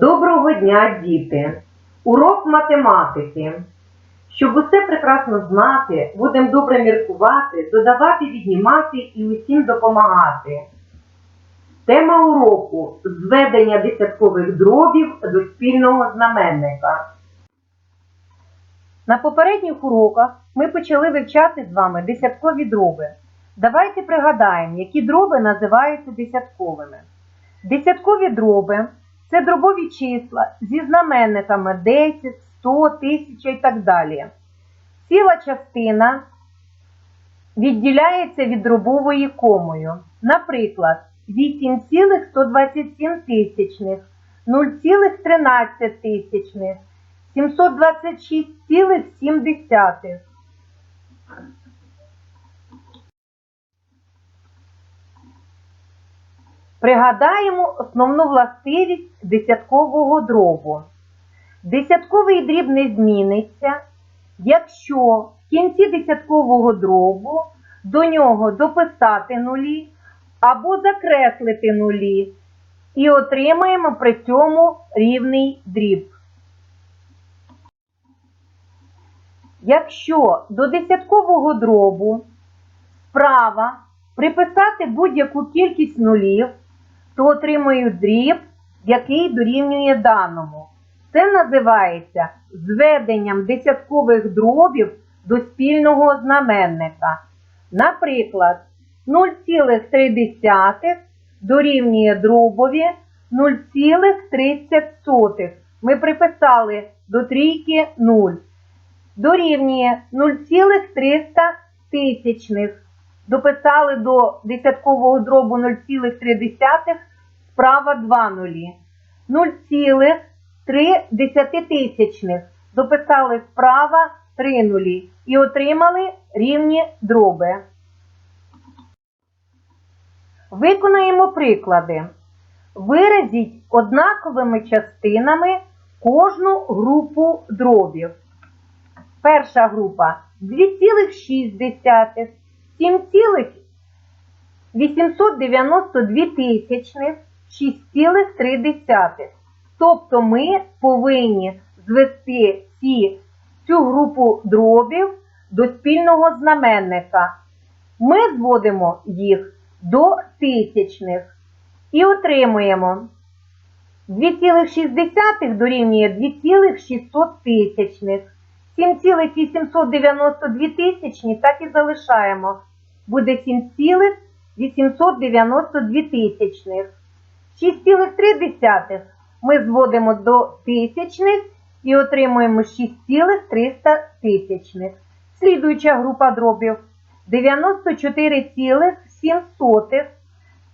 Доброго дня, діти! Урок математики. Щоб усе прекрасно знати, будемо добре міркувати, додавати, віднімати і усім допомагати. Тема уроку зведення десяткових дробів до спільного знаменника. На попередніх уроках ми почали вивчати з вами десяткові дроби. Давайте пригадаємо, які дроби називаються десятковими. Десяткові дроби це дробові числа зі знаменниками 10, 100, 1000 і так далі. Ціла частина відділяється від дробової комою. Наприклад, 8,127 тисячних, 0,13 тисячних, 726,7. Пригадаємо основну властивість десяткового дробу. Десятковий дріб не зміниться, якщо в кінці десяткового дробу до нього дописати нулі або закреслити нулі і отримаємо при цьому рівний дріб. Якщо до десяткового дробу справа приписати будь-яку кількість нулів, то отримую дріб, який дорівнює даному. Це називається зведенням десяткових дробів до спільного знаменника. Наприклад, 0,3 дорівнює дробові 0,30. Ми приписали до трійки 0. Дорівнює 0,300 тисячних. Дописали до десяткового дробу 0,3, справа 2 нулі. 0,3 тисячних. Дописали справа 3 нулі. І отримали рівні дроби. Виконаємо приклади. Виразіть однаковими частинами кожну групу дробів. Перша група 2,6, 7,892 тисячних, 6,3. Тобто ми повинні звести ці, цю групу дробів до спільного знаменника. Ми зводимо їх до тисячних і отримуємо 2,6 дорівнює 2,600 тисячних. 7,892 тисячні так і залишаємо. Буде 7,892 тисячних. 6,3 ми зводимо до тисячних і отримуємо 6,300 тисячних. Слідуюча група дробів 94,7,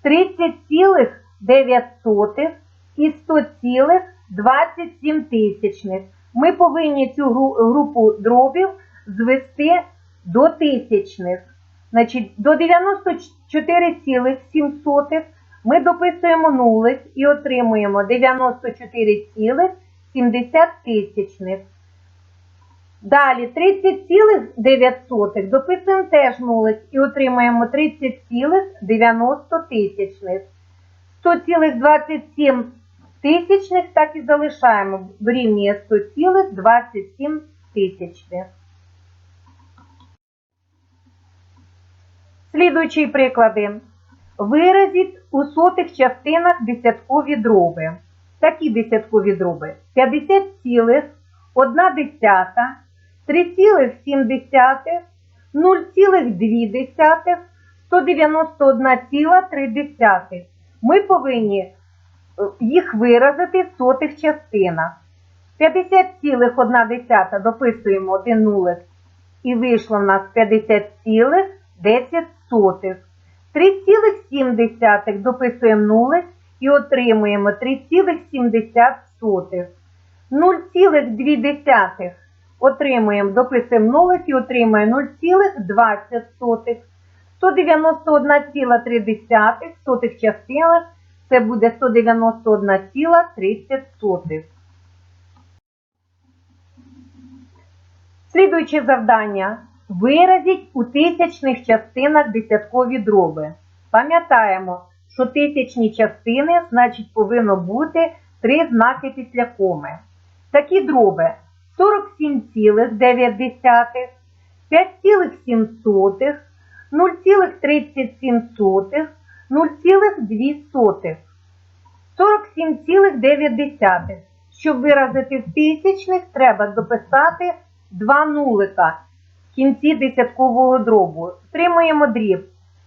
30,9 і 100,27 тисячних ми повинні цю групу дробів звести до тисячних. Значить, до 94,7 ми дописуємо нулик і отримуємо 94,70 тисячних. Далі 30,9 дописуємо теж нулик і отримуємо 30,90 тисячних. 100,27 тисячних так і залишаємо, дорівнює 100,27 тисячних. Слідуючі приклади. Виразіть у сотих частинах десяткові дроби. Такі десяткові дроби. 50 цілих, 1 десята, 3,7, 0,2, 191,3. Ми повинні їх виразити в сотих частинах. 50,1 дописуємо один нулик і вийшло в нас 50,10. 3,7 дописуємо нулик і отримуємо 3,70. 0,2 отримуємо, дописуємо нулик і отримуємо 0,20. 191,3 сотих частинах це буде 191,30. Слідуюче завдання. Виразіть у тисячних частинах десяткові дроби. Пам'ятаємо, що тисячні частини, значить, повинно бути три знаки після коми. Такі дроби 47,9, 5,7, 0,37, 0,2. 47,9. Щоб виразити в тисячних, треба дописати два нулика кінці десяткового дробу. Отримуємо дріб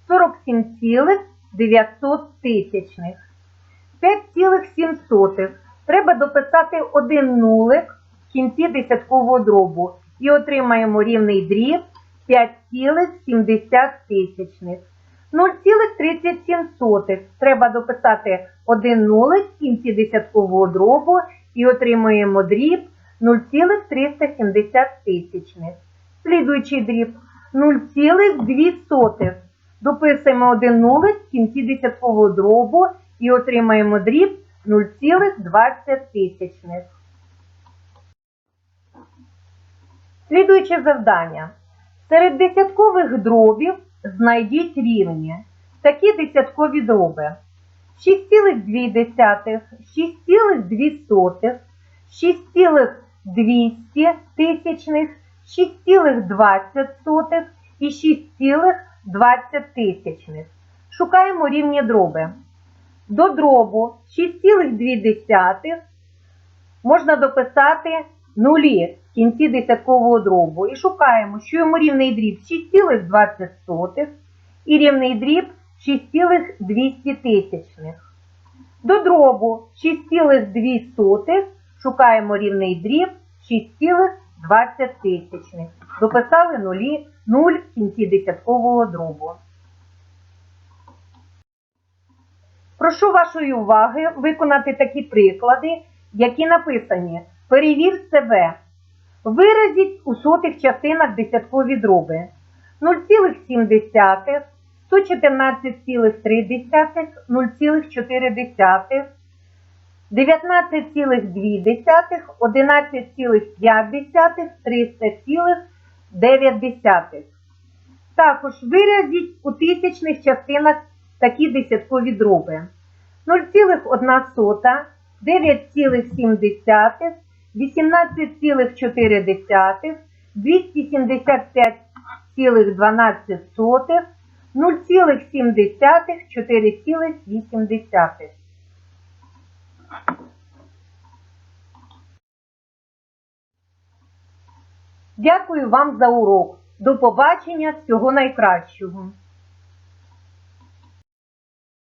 47,9 тисячних. 5,7. Треба дописати один нулик в кінці десяткового дробу. І отримаємо рівний дріб 5,70 тисячних. 0,37. Треба дописати один нулик в кінці десяткового дробу і отримуємо дріб 0,370 тисячних. Слідуючий дріб 0,2. Дописуємо один нулик в кінці десяткового дробу і отримаємо дріб 0,20 тисячних. Слідуюче завдання. Серед десяткових дробів знайдіть рівні. Такі десяткові дроби. 6,2, 6,2, 6,200 тисячних, 6,20 і 6,20. Шукаємо рівні дроби. До дробу 6,2 можна дописати нулі в кінці десяткового дробу. І шукаємо, що йому рівний дріб 6,20 і рівний дріб 6,200 тисячних. До дробу 6,2 шукаємо рівний дріб 6,20 тисячних. Дописали нулі 0 в кінці десяткового дробу. Прошу вашої уваги виконати такі приклади, які написані Перевір себе. Виразіть у сотих частинах десяткові дроби 0,7, 114,3, 0,4, 19,2, 11,5, 300,9. Також виразіть у тисячних частинах такі десяткові дроби 0,1, 9,7, 18,4, 275,12, 0,7, 4,8. Дякую вам за урок. До побачення. Всього найкращого.